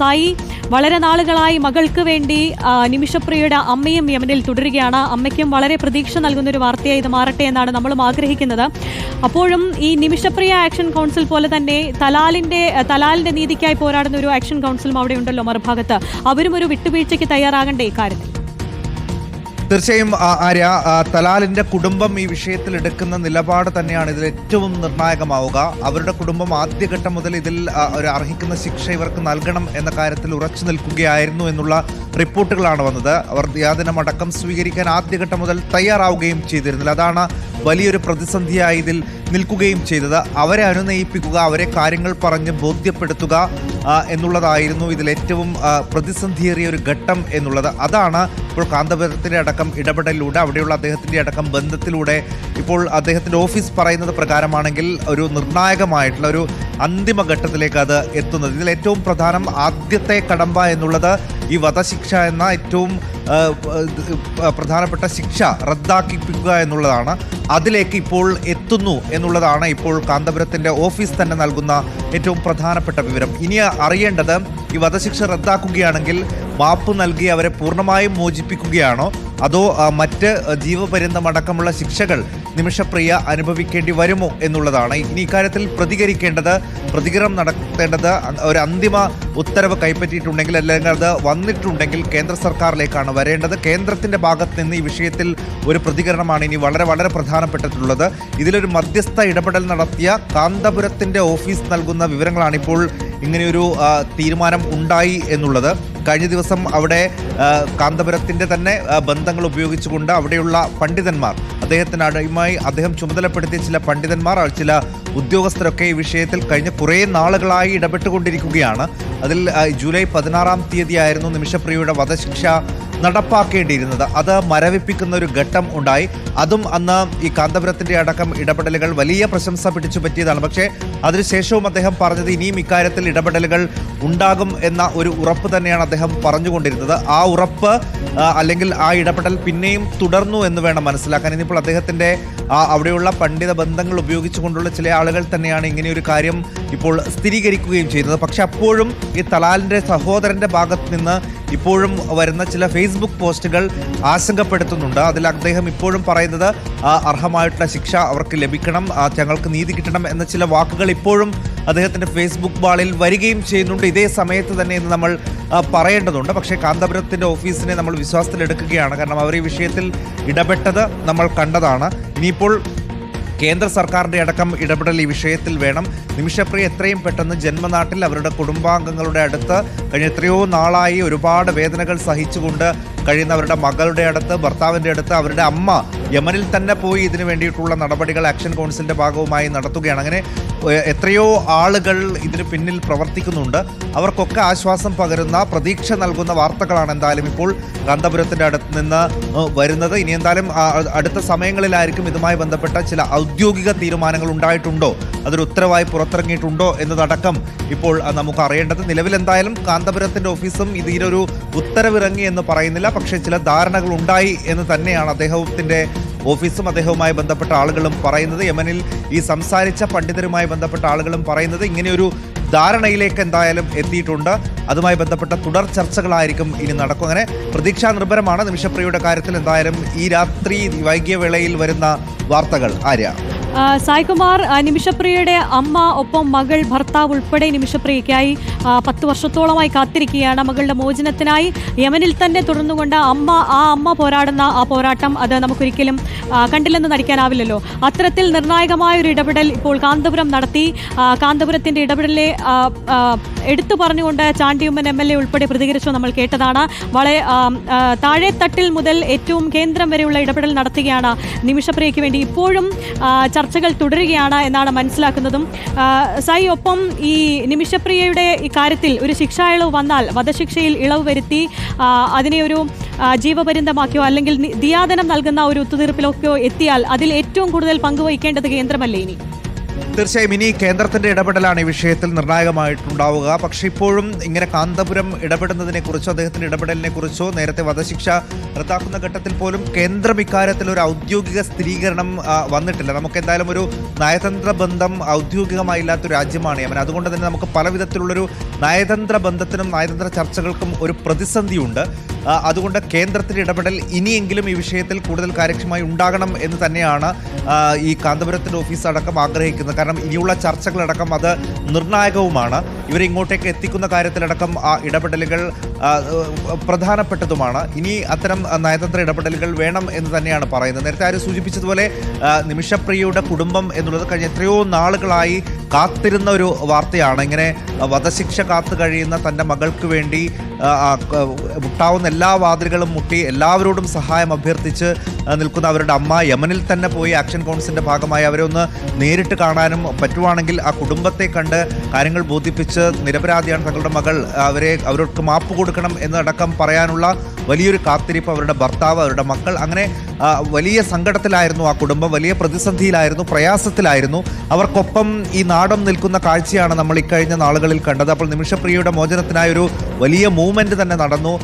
സായി വളരെ നാളുകളായി മകൾക്ക് വേണ്ടി നിമിഷപ്രിയയുടെ അമ്മയും യമനിൽ തുടരുകയാണ്. അമ്മയ്ക്കും വളരെ പ്രതീക്ഷ നൽകുന്ന ഒരു വാർത്തയായി ഇത് മാറട്ടെ എന്നാണ് നമ്മളും ആഗ്രഹിക്കുന്നത്. അപ്പോഴും ഈ നിമിഷപ്രിയ ആക്ഷൻ കൗൺസിൽ പോലെ തന്നെ തലാലിന്റെ തലാലിന്റെ നീതിക്കായി പോരാടുന്ന ഒരു ആക്ഷൻ കൗൺസിലും അവിടെ ഉണ്ടല്ലോ മറുഭാഗത്ത്. അവരും ഒരു വിട്ടുവീഴ്ചയ്ക്ക് തയ്യാറാകണ്ടേ ഇക്കാര്യത്തിൽ. തീർച്ചയായും ആര്യ തലാലിന്റെ കുടുംബം ഈ വിഷയത്തിൽ എടുക്കുന്ന നിലപാട് തന്നെയാണ് ഇതിൽ ഏറ്റവും നിർണായകമാവുക. അവരുടെ കുടുംബം ആദ്യഘട്ടം മുതൽ ഇതിൽ ഒരു അർഹിക്കുന്ന ശിക്ഷ ഇവർക്ക് നൽകണം എന്ന കാര്യത്തിൽ ഉറച്ചു നിൽക്കുകയായിരുന്നു എന്നുള്ള റിപ്പോർട്ടുകളാണ് വന്നത്. അവർ ദിയാദിനമടക്കം സ്വീകരിക്കാൻ ആദ്യഘട്ടം മുതൽ തയ്യാറാവുകയും ചെയ്തിരുന്നില്ല. അതാണ് വലിയൊരു പ്രതിസന്ധിയായി ഇതിൽ നിൽക്കുകയും ചെയ്തത്. അവരെ അനുനയിപ്പിക്കുക അവരെ കാര്യങ്ങൾ പറഞ്ഞ് ബോധ്യപ്പെടുത്തുക എന്നുള്ളതായിരുന്നു ഇതിൽ ഏറ്റവും പ്രതിസന്ധിയേറിയ ഒരു ഘട്ടം എന്നുള്ളത്. അതാണ് ഇപ്പോൾ കാന്തപുരത്തിന്റെ അടക്കം ഇടപെടലിലൂടെ അവിടെയുള്ള അദ്ദേഹത്തിന്റെ അടക്കം ബന്ധത്തിലൂടെ ഇപ്പോൾ അദ്ദേഹത്തിന്റെ ഓഫീസ് പറയുന്നത് പ്രകാരമാണെങ്കിൽ ഒരു നിർണായകമായിട്ടുള്ള ഒരു അന്തിമഘട്ടത്തിലേക്ക് അത് എത്തുന്നത്. ഇതിൽ ഏറ്റവും പ്രധാനം ആദ്യത്തെ കടമ്പ എന്നുള്ളത് ഈ വധശിക്ഷ എന്ന ഏറ്റവും പ്രധാനപ്പെട്ട ശിക്ഷ റദ്ദാക്കിപ്പിക്കുക എന്നുള്ളതാണ്. അതിലേക്ക് ഇപ്പോൾ എത്തുന്നു എന്നുള്ളതാണ് ഇപ്പോൾ കാന്തപുരത്തിന്റെ ഓഫീസ് തന്നെ നൽകുന്ന ഏറ്റവും പ്രധാനപ്പെട്ട വിവരം. ഇനി അറിയേണ്ടത് ഈ വധശിക്ഷ റദ്ദാക്കുകയാണെങ്കിൽ മാപ്പ് നൽകി അവരെ പൂർണമായും മോചിപ്പിക്കുകയാണോ? അതോ മറ്റ് ജീവപര്യന്തമടക്കമുള്ള ശിക്ഷകൾ നിമിഷപ്രിയ അനുഭവിക്കേണ്ടി വരുമോ എന്നുള്ളതാണ് ഇനി ഇക്കാര്യത്തിൽ പ്രതികരിക്കേണ്ടത് പ്രതികരണം നടത്തേണ്ടത് ഒരു അന്തിമ ഉത്തരവ് കൈപ്പറ്റിയിട്ടുണ്ടെങ്കിൽ അല്ലെങ്കിൽ അത് വന്നിട്ടുണ്ടെങ്കിൽ കേന്ദ്ര സർക്കാരിലേക്കാണ് വരേണ്ടത്. കേന്ദ്രത്തിന്റെ ഭാഗത്ത് നിന്ന് ഈ വിഷയത്തിൽ ഒരു പ്രതികരണമാണ് ഇനി വളരെ വളരെ പ്രധാനപ്പെട്ടിട്ടുള്ളത്. ഇതിലൊരു മധ്യസ്ഥ ഇടപെടൽ നടത്തിയ കാന്തപുരത്തിന്റെ ഓഫീസ് നൽകുന്ന വിവരങ്ങളാണ് ഇപ്പോൾ ഇങ്ങനെയൊരു തീരുമാനം ഉണ്ടായി എന്നുള്ളത്. കഴിഞ്ഞ ദിവസം അവിടെ കാന്തപുരത്തിന്റെ തന്നെ ബന്ധങ്ങൾ ഉപയോഗിച്ചുകൊണ്ട് അവിടെയുള്ള പണ്ഡിതന്മാർ അദ്ദേഹത്തിന് അടിയുമായി അദ്ദേഹം ചുമതലപ്പെടുത്തിയ ചില പണ്ഡിതന്മാർ ചില ഉദ്യോഗസ്ഥരൊക്കെ ഈ വിഷയത്തിൽ കഴിഞ്ഞ കുറേ നാളുകളായി ഇടപെട്ടുകൊണ്ടിരിക്കുകയാണ്. അതിൽ ജൂലൈ പതിനാറാം തീയതിയായിരുന്നു നിമിഷപ്രിയയുടെ വധശിക്ഷ നടപ്പാക്കേണ്ടിയിരുന്നത്. അത് മരവിപ്പിക്കുന്ന ഒരു ഘട്ടം ഉണ്ടായി. അതും അന്ന് ഈ കാന്തപുരത്തിന്റെ അടക്കം ഇടപെടലുകൾ വലിയ പ്രശംസ പിടിച്ചു പറ്റിയതാണ്. പക്ഷേ അതിനുശേഷവും അദ്ദേഹം പറഞ്ഞത് ഇനിയും ഇക്കാര്യത്തിൽ ഇടപെടലുകൾ ഉണ്ടാകും എന്ന ഒരു ഉറപ്പ് തന്നെയാണ് അദ്ദേഹം പറഞ്ഞുകൊണ്ടിരുന്നത്. ആ ഉറപ്പ് അല്ലെങ്കിൽ ആ ഇടപെടൽ പിന്നെയും തുടർന്നു എന്ന് വേണം മനസ്സിലാക്കാൻ. ഇനിയിപ്പോൾ അദ്ദേഹത്തിന്റെ അവിടെയുള്ള പണ്ഡിത ബന്ധങ്ങൾ ഉപയോഗിച്ചുകൊണ്ടുള്ള ചില ആളുകൾ തന്നെയാണ് ഇങ്ങനെയൊരു കാര്യം ഇപ്പോൾ സ്ഥിരീകരിക്കുകയും ചെയ്യുന്നത്. പക്ഷെ അപ്പോഴും ഈ തലാലിന്റെ സഹോദരന്റെ ഭാഗത്ത് നിന്ന് ഇപ്പോഴും വരുന്ന ചില ഫേസ്ബുക്ക് പോസ്റ്റുകൾ ആശങ്കപ്പെടുത്തുന്നുണ്ട്. അതിൽ അദ്ദേഹം ഇപ്പോഴും പറയുന്നത് അർഹമായിട്ടുള്ള ശിക്ഷ അവർക്ക് ലഭിക്കണം ഞങ്ങൾക്ക് നീതി കിട്ടണം എന്ന ചില വാക്കുകൾ ഇപ്പോഴും അദ്ദേഹത്തിന്റെ ഫേസ്ബുക്ക് വാളിൽ വരികയും ചെയ്യുന്നുണ്ട്. ഇതേ സമയത്ത് തന്നെ ഇന്ന് നമ്മൾ പറയേണ്ടതുണ്ട്. പക്ഷേ കാന്തപുരത്തിന്റെ ഓഫീസിനെ നമ്മൾ വിശ്വാസത്തിലെടുക്കുകയാണ്. കാരണം അവർ ഈ വിഷയത്തിൽ ഇടപെട്ടത് നമ്മൾ കണ്ടതാണ്. ഇനിയിപ്പോൾ കേന്ദ്ര സർക്കാരിന്റെ അടക്കം ഇടപെടൽ ഈ വിഷയത്തിൽ വേണം. നിമിഷപ്രിയ എത്രയും പെട്ടെന്ന് ജന്മനാട്ടിൽ അവരുടെ കുടുംബാംഗങ്ങളുടെ അടുത്ത് കഴിഞ്ഞ എത്രയോ നാളായി ഒരുപാട് വേദനകൾ സഹിച്ചുകൊണ്ട് കഴിയുന്ന അവരുടെ മകളുടെ അടുത്ത് ഭർത്താവിന്റെ അടുത്ത് അവരുടെ അമ്മ യമനിൽ തന്നെ പോയി ഇതിനു വേണ്ടിയിട്ടുള്ള നടപടികൾ ആക്ഷൻ കൗൺസിലിന്റെ ഭാഗവുമായി നടത്തുകയാണ്. അങ്ങനെ എത്രയോ ആളുകൾ ഇതിന് പിന്നിൽ പ്രവർത്തിക്കുന്നുണ്ട്. അവർക്കൊക്കെ ആശ്വാസം പകരുന്ന പ്രതീക്ഷ നൽകുന്ന വാർത്തകളാണ് എന്തായാലും ഇപ്പോൾ കാന്തപുരത്തിന്റെ അടുത്ത് നിന്ന് വരുന്നത്. ഇനി എന്തായാലും അടുത്ത സമയങ്ങളിലായിരിക്കും ഇതുമായി ബന്ധപ്പെട്ട ചില ഔദ്യോഗിക തീരുമാനങ്ങൾ ഉണ്ടായിട്ടുണ്ടോ? അതൊരു ഉത്തരവായി പുറത്തിറങ്ങിയിട്ടുണ്ടോ എന്നതടക്കം ഇപ്പോൾ നമുക്ക് അറിയേണ്ടത്. നിലവിൽ എന്തായാലും കാന്തപുരത്തിന്റെ ഓഫീസും ഇതിനൊരു ഉത്തരവിറങ്ങി എന്ന് പറയുന്നില്ല. പക്ഷേ ചില ധാരണകൾ ഉണ്ടായി എന്ന് തന്നെയാണ് അദ്ദേഹത്തിന്റെ ഓഫീസും അദ്ദേഹവുമായി ബന്ധപ്പെട്ട ആളുകളും പറയുന്നത് യമനിൽ ഈ സംസാരിച്ച പണ്ഡിതരുമായി ബന്ധപ്പെട്ട ആളുകളും പറയുന്നത് ഇങ്ങനെയൊരു ധാരണയിലേക്ക് എന്തായാലും എത്തിയിട്ടുണ്ട്. അതുമായി ബന്ധപ്പെട്ട തുടർ ചർച്ചകളായിരിക്കും ഇനി നടക്കും. അങ്ങനെ പ്രതീക്ഷാ നിർഭരമാണ് നിമിഷപ്രിയയുടെ കാര്യത്തിൽ എന്തായാലും ഈ രാത്രി വൈകിയ വേളയിൽ വരുന്ന വാർത്തകൾ. ആര്യ. സായ്കുമാർ നിമിഷപ്രിയയുടെ അമ്മ ഒപ്പം മകൾ ഭർത്താവ് ഉൾപ്പെടെ നിമിഷപ്രിയയ്ക്കായി പത്ത് വർഷത്തോളമായി കാത്തിരിക്കുകയാണ് മകളുടെ മോചനത്തിനായി. യമനിൽ തന്നെ തുടർന്നുകൊണ്ട് അമ്മ ആ അമ്മ പോരാടുന്ന ആ പോരാട്ടം അത് നമുക്കൊരിക്കലും കണ്ടില്ലെന്ന് നടിക്കാനാവില്ലല്ലോ. അത്തരത്തിൽ നിർണായകമായ ഒരു ഇടപെടൽ ഇപ്പോൾ കാന്തപുരം നടത്തി. കാന്തപുരത്തിന്റെ ഇടപെടലെ എടുത്തു പറഞ്ഞുകൊണ്ട് ചാണ്ടിയുമ്മൻ എം എൽ എ ഉൾപ്പെടെ പ്രതികരിച്ചു നമ്മൾ കേട്ടതാണ്. വളരെ താഴെത്തട്ടിൽ മുതൽ ഏറ്റവും കേന്ദ്രം വരെയുള്ള ഇടപെടൽ നടത്തുകയാണ് നിമിഷപ്രിയയ്ക്ക് വേണ്ടി. ഇപ്പോഴും ചർച്ചകൾ തുടരുകയാണ് എന്നാണ് മനസ്സിലാക്കുന്നതും. സായി ഒപ്പം ഈ നിമിഷപ്രിയയുടെ കാര്യത്തിൽ ഒരു ശിക്ഷാ ഇളവ് വന്നാൽ വധശിക്ഷയിൽ ഇളവ് വരുത്തി അതിനെ ഒരു ജീവപര്യന്തമാക്കിയോ അല്ലെങ്കിൽ ദിയാദനം നൽകുന്ന ഒരു ഒത്തുതീർപ്പിലൊക്കെയോ എത്തിയാൽ അതിൽ ഏറ്റവും കൂടുതൽ പങ്കുവഹിക്കേണ്ടത് കേന്ദ്രമല്ലേ ഇനി? തീർച്ചയായും ഇനി കേന്ദ്രത്തിന്റെ ഇടപെടലാണ് ഈ വിഷയത്തിൽ നിർണായകമായിട്ടുണ്ടാവുക. പക്ഷെ ഇപ്പോഴും ഇങ്ങനെ കാന്തപുരം ഇടപെടുന്നതിനെ കുറിച്ചോ അദ്ദേഹത്തിന്റെ ഇടപെടലിനെ കുറിച്ചോ നേരത്തെ വധശിക്ഷ റദ്ദാക്കുന്ന ഘട്ടത്തിൽ പോലും കേന്ദ്രം ഇക്കാര്യത്തിൽ ഒരു ഔദ്യോഗിക സ്ഥിരീകരണം വന്നിട്ടില്ല. നമുക്ക് എന്തായാലും ഒരു നയതന്ത്ര ബന്ധം ഔദ്യോഗികമായില്ലാത്ത രാജ്യമാണ് യമൻ. അതുകൊണ്ട് തന്നെ നമുക്ക് പല വിധത്തിലുള്ളൊരു നയതന്ത്ര ബന്ധത്തിനും നയതന്ത്ര ചർച്ചകൾക്കും ഒരു പ്രതിസന്ധിയുണ്ട്. അതുകൊണ്ട് കേന്ദ്രത്തിന്റെ ഇടപെടൽ ഇനിയെങ്കിലും ഈ വിഷയത്തിൽ കൂടുതൽ കാര്യക്ഷമമായി ഉണ്ടാകണം എന്ന് തന്നെയാണ് ഈ കാന്തപുരത്തിന്റെ ഓഫീസ് അടക്കം ആഗ്രഹിക്കുന്നത്. ഇനിയുള്ള ചർച്ചകളടക്കം അത് നിർണായകവുമാണ്. ഇവരെ ഇങ്ങോട്ടേക്ക് എത്തിക്കുന്ന കാര്യത്തിലടക്കം ആ ഇടപെടലുകൾ പ്രധാനപ്പെട്ടതുമാണ്. ഇനി അത്തരം നയതന്ത്ര ഇടപെടലുകൾ വേണം എന്ന് തന്നെയാണ് പറയുന്നത്. നേരത്തെ ആര് സൂചിപ്പിച്ചതുപോലെ നിമിഷപ്രിയയുടെ കുടുംബം എന്നുള്ളത് കഴിഞ്ഞ എത്രയോ നാളുകളായി കാത്തിരുന്ന ഒരു വാർത്തയാണ്. ഇങ്ങനെ വധശിക്ഷ കാത്തു കഴിയുന്ന തന്റെ മകൾക്ക് വേണ്ടി മുട്ടാവുന്ന എല്ലാ വാതിലുകളും മുട്ടി എല്ലാവരോടും സഹായം അഭ്യർത്ഥിച്ച് നിൽക്കുന്ന അവരുടെ അമ്മ യമനിൽ തന്നെ പോയി ആക്ഷൻ കോൺസിന്റെ ഭാഗമായി അവരെ ഒന്ന് നേരിട്ട് കാണാനും പറ്റുവാണെങ്കിൽ ആ കുടുംബത്തെ കണ്ട് കാര്യങ്ങൾ ബോധിപ്പിച്ച് നിരപരാധിയാണ് തങ്ങളുടെ മകൾ. അവരെ അവർക്ക് മാപ്പ് കൊടുക്കണം എന്നടക്കം പറയാനുള്ള വലിയൊരു കാത്തിരിപ്പ് അവരുടെ ഭർത്താവ് അവരുടെ മക്കൾ. അങ്ങനെ വലിയ സങ്കടത്തിലായിരുന്നു ആ കുടുംബം വലിയ പ്രതിസന്ധിയിലായിരുന്നു പ്രയാസത്തിലായിരുന്നു. അവർക്കൊപ്പം ഈ നാടം നിൽക്കുന്ന കാഴ്ചയാണ് നമ്മൾ ഇക്കഴിഞ്ഞ നാളുകളിൽ കണ്ടത്. അപ്പോൾ നിമിഷപ്രിയയുടെ മോചനത്തിനായ ഒരു വലിയ മൂവ്മെന്റ് തന്നെ നടന്നു.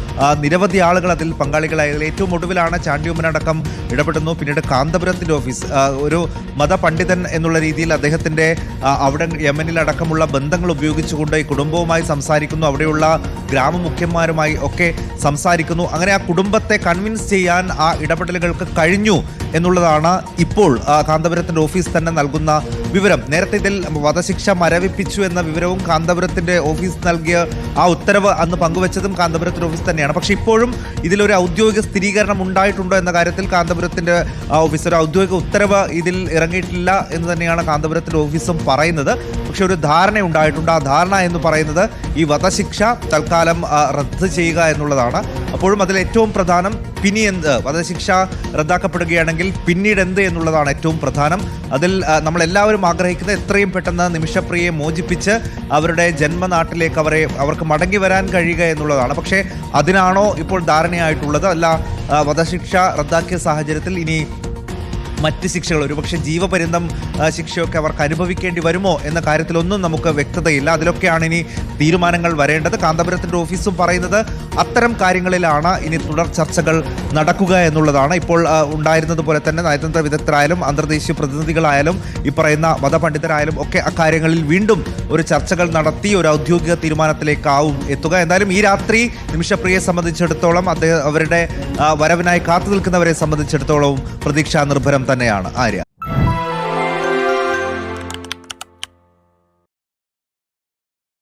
നിരവധി ആളുകൾ അതിൽ പങ്കാളികളായി. അതിൽ ഏറ്റവും ഒടുവിലാണ് ചാണ്ടിയുമ്മനടക്കം ഇടപെടുന്നു. പിന്നീട് കാന്തപുരത്തിന്റെ ഓഫീസ്. ഒരു മതപണ്ഡിതൻ എന്നുള്ള രീതിയിൽ അദ്ദേഹത്തിന്റെ അവിടെ യമനിലടക്കമുള്ള ബന്ധങ്ങൾ ഉപയോഗിച്ചുകൊണ്ട് ഈ കുടുംബവുമായി സംസാരിക്കുന്നു. അവിടെയുള്ള ഗ്രാമമുഖ്യന്മാരുമായി ഒക്കെ സംസാരിക്കുന്നു. അങ്ങനെ ആ കുടുംബത്തെ കൺവിൻസ് ചെയ്യാൻ ആ ഇടപെടലുകൾക്ക് കഴിഞ്ഞു എന്നുള്ളതാണ് ഇപ്പോൾ കാന്തപുരത്തിന്റെ ഓഫീസ് തന്നെ നൽകുന്ന വിവരം. നേരത്തെ ഇതിൽ വധശിക്ഷ മരവിപ്പിച്ചു എന്ന വിവരവും കാന്തപുരത്തിന്റെ ഓഫീസ് നൽകിയ ആ ഉത്തരവ് അന്ന് പങ്കുവച്ചതും കാന്തപുരത്തിന്റെ ഓഫീസ് തന്നെയാണ്. പക്ഷേ ഇപ്പോഴും ഇതിലൊരു ഔദ്യോഗിക സ്ഥിരീകരണം ഉണ്ടായിട്ടുണ്ടോ എന്ന കാര്യത്തിൽ കാന്തപുരത്തിന്റെ ആ, ഓഫീസ് ഒരു ഔദ്യോഗിക ഉത്തരവ് ഇതിൽ ഇറങ്ങിയിട്ടില്ല എന്ന് തന്നെയാണ് കാന്തപുരത്തിന്റെ ഓഫീസും പറയുന്നത്. പക്ഷെ ഒരു ധാരണ ഉണ്ടായിട്ടുണ്ട്. ആ ധാരണ എന്ന് പറയുന്നത് ഈ വധശിക്ഷ തൽക്കാലം റദ്ദ് ചെയ്യുക എന്നുള്ളതാണ്. അപ്പോഴും അതിൽ ഏറ്റവും പ്രധാനം പിനി എന്ത്? വധശിക്ഷ റദ്ദാക്കപ്പെടുകയാണെങ്കിൽ പിന്നീട് എന്ത് എന്നുള്ളതാണ് ഏറ്റവും പ്രധാനം. അതിൽ നമ്മളെല്ലാവരും ആഗ്രഹിക്കുന്ന എത്രയും പെട്ടെന്ന് നിമിഷപ്രിയെ മോചിപ്പിച്ച് അവരുടെ ജന്മനാട്ടിലേക്ക് അവരെ അവർക്ക് മടങ്ങി വരാൻ കഴിയുക എന്നുള്ളതാണ്. പക്ഷേ അതിനാണോ ഇപ്പോൾ ധാരണയായിട്ടുള്ളത്? അല്ല വധശിക്ഷ റദ്ദാക്കിയ സാഹചര്യത്തിൽ ഇനി മറ്റ് ശിക്ഷകൾ ഒരുപക്ഷെ ജീവപര്യന്തം ശിക്ഷയൊക്കെ അവർക്ക് അനുഭവിക്കേണ്ടി വരുമോ എന്ന കാര്യത്തിലൊന്നും നമുക്ക് വ്യക്തതയില്ല. അതിലൊക്കെയാണ് ഇനി തീരുമാനങ്ങൾ വരേണ്ടത്. കാന്തപുരത്തിന്റെ ഓഫീസും പറയുന്നത് അത്തരം കാര്യങ്ങളിലാണ് ഇനി തുടർ ചർച്ചകൾ നടക്കുക എന്നുള്ളതാണ്. ഇപ്പോൾ ഉണ്ടായിരുന്നത് പോലെ തന്നെ നയതന്ത്ര വിദഗ്ധരായാലും അന്തർദേശീയ പ്രതിനിധികളായാലും ഈ പറയുന്ന മതപണ്ഡിതരായാലും ഒക്കെ അക്കാര്യങ്ങളിൽ വീണ്ടും ഒരു ചർച്ചകൾ നടത്തി ഒരു ഔദ്യോഗിക തീരുമാനത്തിലേക്കാവും എത്തുക. എന്തായാലും ഈ രാത്രി നിമിഷപ്രിയയെ സംബന്ധിച്ചിടത്തോളം അദ്ദേഹം അവരുടെ വരവിനായി കാത്തു നിൽക്കുന്നവരെ സംബന്ധിച്ചിടത്തോളവും പ്രതീക്ഷാ നിർഭരം തന്നെയാണ് ആര്യ.